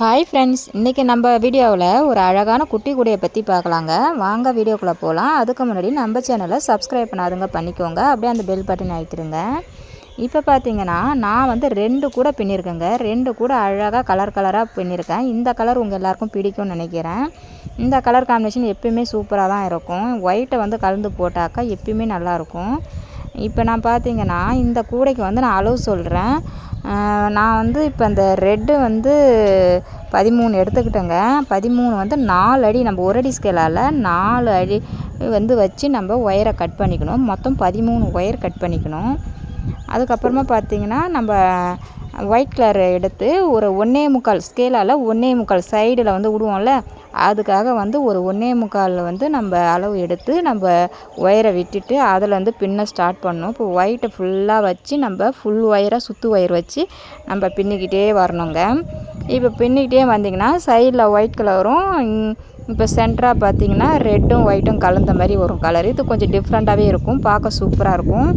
Hi friends இன்றைக்கி நம்ம வீடியோவில் ஒரு அழகான குட்டி கூடையை பற்றி பார்க்கலாங்க. வாங்க வீடியோக்குள்ளே போகலாம் அதுக்கு முன்னாடி நம்ம சேனலை சப்ஸ்கிரைப் பண்ணாதுங்க பண்ணிக்கோங்க. அப்படியே அந்த பெல் பட்டன் அழுத்திடுங்க. இப்போ பார்த்தீங்கன்னா நான் வந்து ரெண்டு கூட பின்னிருக்கேங்க. ரெண்டு கூட அழகாக கலர் கலராக பின்னிருக்கேன். இந்த கலர் உங்கள் எல்லாருக்கும் பிடிக்கும்னு நினைக்கிறேன். இந்த கலர் காம்பினேஷன் எப்பயுமே சூப்பராக தான் இருக்கும். ஒயிட்டை வந்து கலந்து போட்டாக்கா எப்பயுமே நல்லாயிருக்கும் இப்போ நான் பார்த்தீங்கன்னா இந்த கூடைக்கு வந்து நான் அளவு சொல்கிறேன் நான் வந்து இப்போ இந்த ரெட்டு வந்து பதிமூணு எடுத்துக்கிட்டேங்க. பதிமூணு வந்து நாலு அடி நம்ம ஒரு அடி ஸ்கேலால் நாலு அடி வந்து வச்சு நம்ம ஒயரை கட் பண்ணிக்கணும். மொத்தம் பதிமூணு ஒயர் கட் பண்ணிக்கணும். அதுக்கப்புறமா பார்த்திங்கன்னா நம்ம ஒயிட் கலர் எடுத்து ஒரு ஒன்றே முக்கால் ஸ்கேலால் ஒன்றே முக்கால் சைடில் வந்து விடுவோம்ல? அதுக்காக வந்து ஒரு ஒன்றே முக்கால் வந்து நம்ம அளவு எடுத்து நம்ம ஒயரை விட்டுட்டு அதில் வந்து பின்ன ஸ்டார்ட் பண்ணோம் இப்போ ஒயிட்டை ஃபுல்லாக வச்சு நம்ம ஃபுல் ஒயராக சுற்று ஒயர் வச்சு நம்ம பின்னிக்கிட்டே வரணுங்க. இப்போ பின்னிக்கிட்டே வந்திங்கன்னா சைடில் ஒயிட் கலரும் இப்போ சென்டராக பார்த்தீங்கன்னா ரெட்டும் ஒயிட்டும் கலந்த மாதிரி வரும் கலர் இது கொஞ்சம் டிஃப்ரெண்ட்டாகவே இருக்கும். பார்க்க சூப்பராக இருக்கும்.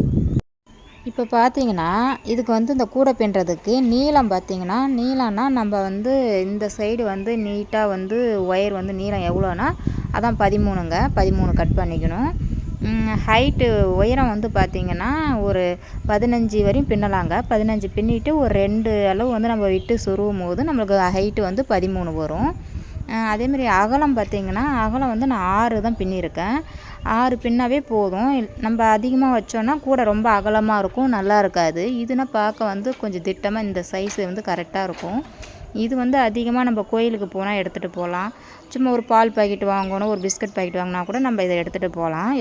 இப்போ பார்த்தீங்கன்னா இதுக்கு வந்து இந்த கூடை பின்னுறதுக்கு நீளம் பார்த்தீங்கன்னா நீளம்னா நம்ம வந்து இந்த சைடு வந்து நீட்டாக வந்து ஒயர் வந்து நீளம் எவ்வளோனா அதான் பதிமூணுங்க. பதிமூணு கட் பண்ணிக்கணும். ஹைட்டு உயரம் வந்து பார்த்திங்கன்னா ஒரு பதினஞ்சு வரையும் பின்னலாங்க. பதினஞ்சு பின்னிட்டு ஒரு ரெண்டு அளவு வந்து நம்ம விட்டு சுருவும் போது நம்மளுக்கு ஹைட்டு வந்து பதிமூணு வரும். அதேமாரி அகலம் பார்த்திங்கன்னா அகலம் வந்து நான் ஆறு தான் பின்னியிருக்கேன். ஆறு பின்னாவே போதும். நம்ம அதிகமாக வச்சோன்னா கூட ரொம்ப அகலமாக இருக்கும் நல்லா இருக்காது. இதுனா பார்க்க வந்து கொஞ்சம் திட்டமாக இந்த சைஸ் வந்து கரெக்டாக இருக்கும். இது வந்து அதிகமாக நம்ம கோயிலுக்கு போனால் எடுத்துகிட்டு போகலாம். சும்மா ஒரு பால் பாக்கெட் வாங்கணும் ஒரு பிஸ்கட் பாக்கெட் வாங்கினா கூட நம்ம இதை எடுத்துகிட்டு போகலாம்.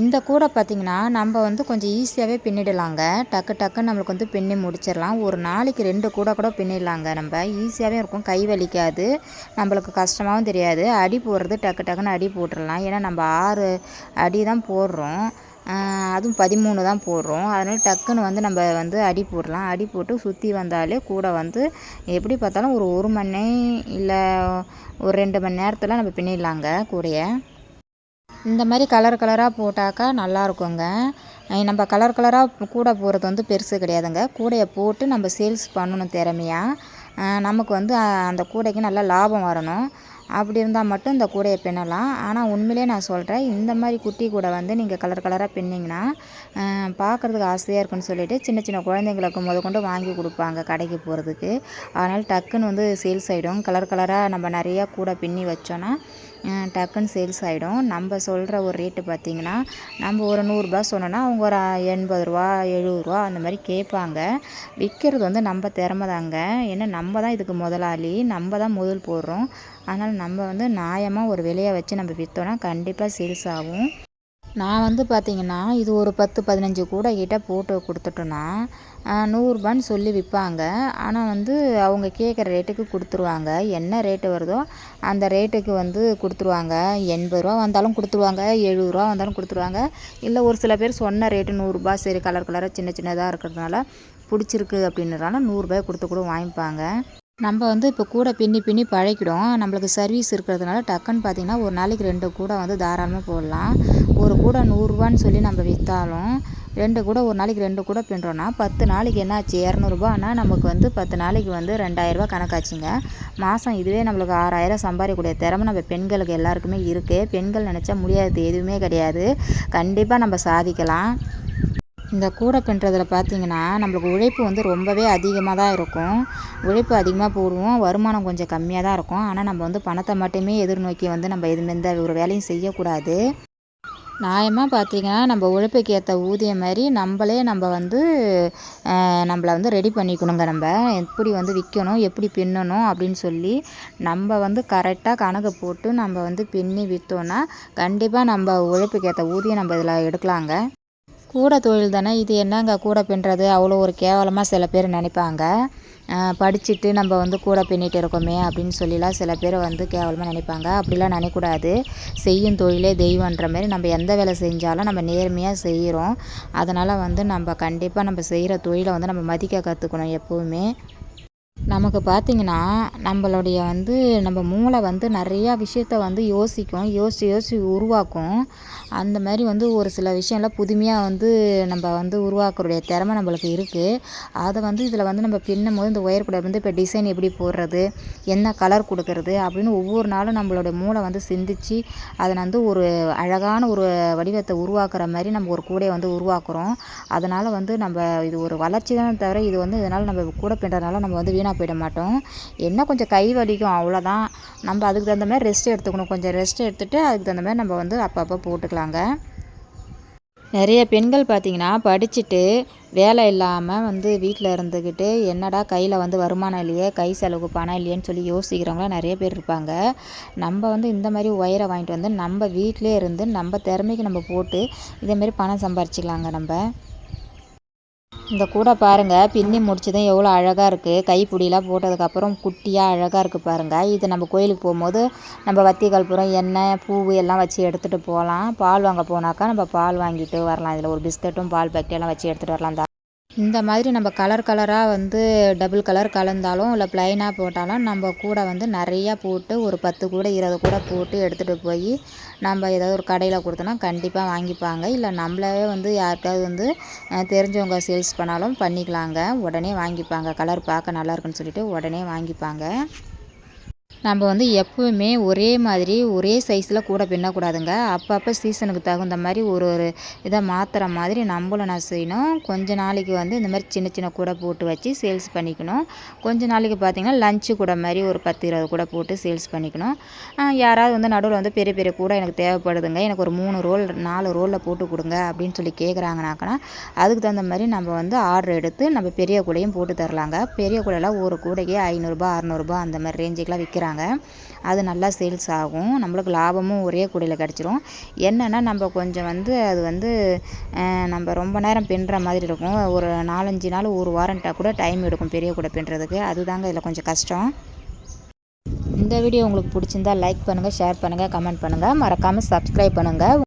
இந்த கூடை பார்த்திங்கன்னா நம்ம வந்து கொஞ்சம் ஈஸியாகவே பின்னிடலாங்க. டக்கு டக்குன்னு நம்மளுக்கு வந்து பின்னி முடிச்சிடலாம். ஒரு நாளைக்கு ரெண்டு கூடை கூட பின்னிடலாங்க நம்ம. ஈஸியாகவே இருக்கும். கை வலிக்காது. நம்மளுக்கு கஷ்டமாகவும் தெரியாது. அடி போடுறது டக்கு டக்குன்னு அடி போட்டுடலாம். ஏன்னா நம்ம ஆறு அடி தான் போடுறோம். அதுவும் பதிமூணு தான் போடுறோம். அதனால் டக்குன்னு வந்து நம்ம வந்து அடி போடலாம். அடி போட்டு சுற்றி வந்தாலே கூட வந்து எப்படி பார்த்தாலும் ஒரு ஒரு மணி இல்லை ஒரு ரெண்டு மணி நேரத்தில் நம்ம பின்னிடலாங்க கூடையை. இந்த மாதிரி கலர் கலராக போட்டாக்கா நல்லாயிருக்குங்க நம்ம கலர் கலராக கூடை போடுறது வந்து பெருசு கிடையாதுங்க. கூடையை போட்டு நம்ம சேல்ஸ் பண்ணணும் திறமையாக நமக்கு வந்து அந்த கூடைக்கு நல்லா லாபம் வரணும். அப்படி இருந்தால் மட்டும் இந்த கூடையை பின்னலாம். ஆனால் உண்மையிலே நான் சொல்கிறேன் இந்த மாதிரி குட்டி கூடை வந்து நீங்கள் கலர் கலராக பின்னிங்கன்னா பார்க்குறதுக்கு ஆசையாக இருக்குன்னு சொல்லிவிட்டு சின்ன சின்ன குழந்தைங்களுக்கு முத கொண்டு வாங்கி கொடுப்பாங்க கடைக்கு போகிறதுக்கு அதனால் டக்குன்னு வந்து சேல்ஸ் ஆகிடும் கலர் கலராக நம்ம நிறையா கூடை பின்னி வச்சோன்னா டக்குன்னு சேல்ஸ் ஆகிடும் நம்ம சொல்கிற ஒரு ரேட்டு பார்த்திங்கன்னா நம்ம ஒரு நூறுரூபா சொன்னோன்னா அவங்க ஒரு எண்பது ரூபா எழுபது ரூபா அந்த மாதிரி கேட்பாங்க. விற்கிறது வந்து நம்ம திறமை தாங்க. ஏன்னா நம்ம தான் இதுக்கு முதலாளி. நம்ம தான் முதல் போடுறோம். அதனால் நம்ம வந்து நியாயமாக ஒரு விலையை வச்சு நம்ம விற்றோன்னா கண்டிப்பாக சேல்ஸ் ஆகும். நான் வந்து பார்த்தீங்கன்னா இது ஒரு பத்து பதினஞ்சு கூடை கிட்டே போட்டு கொடுத்துட்டோன்னா நூறுரூபான்னு சொல்லி விற்பாங்க ஆனால் வந்து அவங்க கேட்குற ரேட்டுக்கு கொடுத்துருவாங்க. என்ன ரேட்டு வருதோ அந்த ரேட்டுக்கு வந்து கொடுத்துருவாங்க. எண்பது ரூபா வந்தாலும் கொடுத்துருவாங்க. எழுபது ரூபா வந்தாலும் கொடுத்துருவாங்க. இல்லை ஒரு சில பேர் சொன்ன ரேட்டு நூறுரூபா சரி கலர் கலராக சின்ன சின்னதாக இருக்கிறதுனால பிடிச்சிருக்கு அப்படின்றனால நூறுரூபாய் கொடுத்து கூட வாங்கிப்பாங்க. நம்ம வந்து இப்போ கூட பின்னி பின்னி பழகிடும் நம்மளுக்கு சர்வீஸ் இருக்கிறதுனால டக்குன்னு பார்த்திங்கன்னா ஒரு நாளைக்கு ரெண்டு கூடை வந்து தாராளமாக போடலாம். கூட நூறுரூவான்னு சொல்லி நம்ம விற்றாலும் ரெண்டு கூட ஒரு நாளைக்கு ரெண்டு கூட பின்னுறோன்னா பத்து நாளைக்கு என்னாச்சு? இரநூறுபானா நமக்கு வந்து பத்து நாளைக்கு வந்து ரெண்டாயிரரூபா கணக்காச்சுங்க. மாதம் இதுவே நம்மளுக்கு ஆறாயிரம் சம்பாதிக்கக்கூடிய திறமை நம்ம பெண்களுக்கு எல்லாருக்குமே இருக்குது பெண்கள் நினச்சா முடியாது எதுவுமே கிடையாது. கண்டிப்பாக நம்ம சாதிக்கலாம். இந்த கூடை பின்னுறதுல பார்த்தீங்கன்னா நம்மளுக்கு உழைப்பு வந்து ரொம்பவே அதிகமாக தான் இருக்கும். உழைப்பு அதிகமாக போடுவோம் வருமானம் கொஞ்சம் கம்மியாக தான் இருக்கும். ஆனால் நம்ம வந்து பணத்தை மட்டுமே எதிர்நோக்கி வந்து நம்ம எதுவுமே எந்த ஒரு வேலையும் செய்யக்கூடாது. நியாயமாக பார்த்தீங்கன்னா நம்ம உழைப்புக்கு ஏற்ற ஊதியம் மாதிரி நம்மளே நம்ம வந்து நம்மளை வந்து ரெடி பண்ணிக்கணுங்க நம்ம. எப்படி வந்து விற்கணும் எப்படி பின்னணும் அப்படின்னு சொல்லி நம்ம வந்து கரெக்டாக கணக்கு போட்டு நம்ம வந்து பின்னி விற்றோன்னா கண்டிப்பாக நம்ம உழைப்புக்கு ஏற்ற ஊதியம் நம்ம இதில் எடுக்கலாங்க. கூட தொழில் தானே? இது என்னங்க கூட பின்னுறது? அவ்வளோ ஒரு கேவலமாக சில பேர் நினைப்பாங்க. படிச்சுட்டு நம்ம வந்து கூட பின்னிட்டு இருக்கோமே அப்படின்னு சொல்லிலாம் சில பேர் வந்து கேவலமாக நினைப்பாங்க. அப்படிலாம் நினைக்கூடாது செய்யும் தொழிலே தெய்வன்ற மாதிரி நம்ம எந்த வேலை செஞ்சாலும் நம்ம நேர்மையாக செய்கிறோம் அதனால் வந்து நம்ம கண்டிப்பாக நம்ம செய்கிற தொழிலை வந்து நம்ம மதிக்க கற்றுக்கணும் எப்போவுமே. நமக்கு பார்த்திங்கன்னா நம்மளுடைய வந்து நம்ம மூளை வந்து நிறையா விஷயத்த வந்து யோசிக்கும் யோசித்து யோசித்து உருவாக்கும். அந்த மாதிரி வந்து ஒரு சில விஷயம்லாம் புதுமையாக வந்து நம்ம வந்து உருவாக்கக்கூடிய திறமை நம்மளுக்கு இருக்குது அதை வந்து இதில் வந்து நம்ம பின்னும் போது இந்த ஒயர் கூட வந்து இப்போ டிசைன் எப்படி போடுறது என்ன கலர் கொடுக்கறது அப்படின்னு ஒவ்வொரு நாளும் நம்மளோட மூளை வந்து சிந்திச்சு அதை வந்து ஒரு அழகான ஒரு வடிவத்தை உருவாக்குற மாதிரி நம்ம ஒரு கூடையை வந்து உருவாக்குறோம். அதனால் வந்து நம்ம இது ஒரு வளர்ச்சி தானே தவிர இது வந்து இதனால் நம்ம கூட பின்னுறதுனால நம்ம வந்து வீணாக போயிட மாட்டோம் என்ன கொஞ்சம் கை வலிக்கும் அவ்வளோதான். நம்ம அதுக்கு தகுந்த மாதிரி ரெஸ்ட் எடுத்துக்கணும். கொஞ்சம் ரெஸ்ட் எடுத்துகிட்டு அதுக்கு தகுந்த மாதிரி நம்ம வந்து அப்பப்போ போட்டுக்கலாங்க. நிறைய பெண்கள் பார்த்திங்கன்னா படிச்சுட்டு வேலை இல்லாமல் வந்து வீட்டில் இருந்துக்கிட்டு என்னடா கையில் வந்து வருமானம் இல்லையே கை செலவு பணம் இல்லையேன்னு சொல்லி யோசிக்கிறவங்களாம் நிறைய பேர் இருப்பாங்க. நம்ம வந்து இந்த மாதிரி ஒயரை வாங்கிட்டு வந்து நம்ம வீட்டிலே இருந்து நம்ம திறமைக்கு நம்ம போட்டு இதேமாரி பணம் சம்பாரிச்சிக்கலாங்க நம்ம. இந்த கூடை பாருங்கள் பின்னி முடிச்சதும் எவ்வளோ அழகாக இருக்குது கைப்பிடிலாம் போட்டதுக்கப்புறம் குட்டியாக அழகாக இருக்குது பாருங்கள் இது நம்ம கோயிலுக்கு போகும்போது நம்ம வத்தி கல்புரம் எண்ணெய் பூ எல்லாம் வச்சு எடுத்துகிட்டு போகலாம். பால் வாங்க போனாக்கா நம்ம பால் வாங்கிட்டு வரலாம். இதில் ஒரு பிஸ்கட்டும் பால் பேக்கெட்டெல்லாம் வச்சு எடுத்துகிட்டு வரலாம். இந்த மாதிரி நம்ம கலர் கலராக வந்து டபுள் கலர் கலந்தாலும் இல்லை ப்ளைனாக போட்டாலும் நம்ம கூட வந்து நிறையா போட்டு ஒரு பத்து கூட இருபது கூட போட்டு எடுத்துகிட்டு போய் நம்ம ஏதாவது ஒரு கடையில் கொடுத்தோன்னா கண்டிப்பாக வாங்கிப்பாங்க. இல்லை நம்மளாவே வந்து யாருக்காவது வந்து தெரிஞ்சவங்க சேல்ஸ் பண்ணாலும் பண்ணிக்கலாங்க. உடனே வாங்கிப்பாங்க. கலர் பார்க்க நல்லா இருக்குன்னு சொல்லிட்டு உடனே வாங்கிப்பாங்க. நம்ம வந்து எப்போவுமே ஒரே மாதிரி ஒரே சைஸில் கூட பின்னக்கூடாதுங்க. அப்பப்போ சீசனுக்கு தகுந்த மாதிரி ஒரு ஒரு இதை மாற்றுற மாதிரி நம்மளும் என்ன செய்யணும். கொஞ்ச நாளைக்கு வந்து இந்த மாதிரி சின்ன சின்ன கூடை போட்டு வச்சு சேல்ஸ் பண்ணிக்கணும். கொஞ்ச நாளைக்கு பார்த்திங்கன்னா லஞ்சு கூட மாதிரி ஒரு பத்து இருபது கூட போட்டு சேல்ஸ் பண்ணிக்கணும். யாராவது வந்து நடுவில் வந்து பெரிய பெரிய கூட எனக்கு தேவைப்படுதுங்க. எனக்கு ஒரு மூணு ரோல் நாலு ரோலில் போட்டு கொடுங்க அப்படின்னு சொல்லி கேட்குறாங்கனாக்கனா அதுக்கு தகுந்த மாதிரி நம்ம வந்து ஆர்டர் எடுத்து நம்ம பெரிய கூடையும் போட்டு தரலாங்க. பெரிய கூடையெல்லாம் ஒரு கூடைக்கு ஐநூறுரூபா அறநூறுபா அந்த மாதிரி ரேஞ்சுக்கெலாம் விற்கிறாங்க. விற்கிறாங்க அது நல்லா சேல்ஸ் ஆகும். நம்மளுக்கு லாபமும் ஒரே கூடையில் கிடச்சிரும். என்னென்னா நம்ம கொஞ்சம் வந்து அது வந்து நம்ம ரொம்ப நேரம் பின்னுற மாதிரி இருக்கும். ஒரு நாலஞ்சு நாள் ஒரு வாரண்ட்டாக கூட டைம் எடுக்கும் பெரிய கூடை பின்னுறதுக்கு. அதுதாங்க இதில் கொஞ்சம் கஷ்டம். இந்த வீடியோ உங்களுக்கு பிடிச்சிருந்தா லைக் பண்ணுங்கள் ஷேர் பண்ணுங்கள் கமெண்ட் பண்ணுங்கள் மறக்காமல் சப்ஸ்கிரைப் பண்ணுங்கள்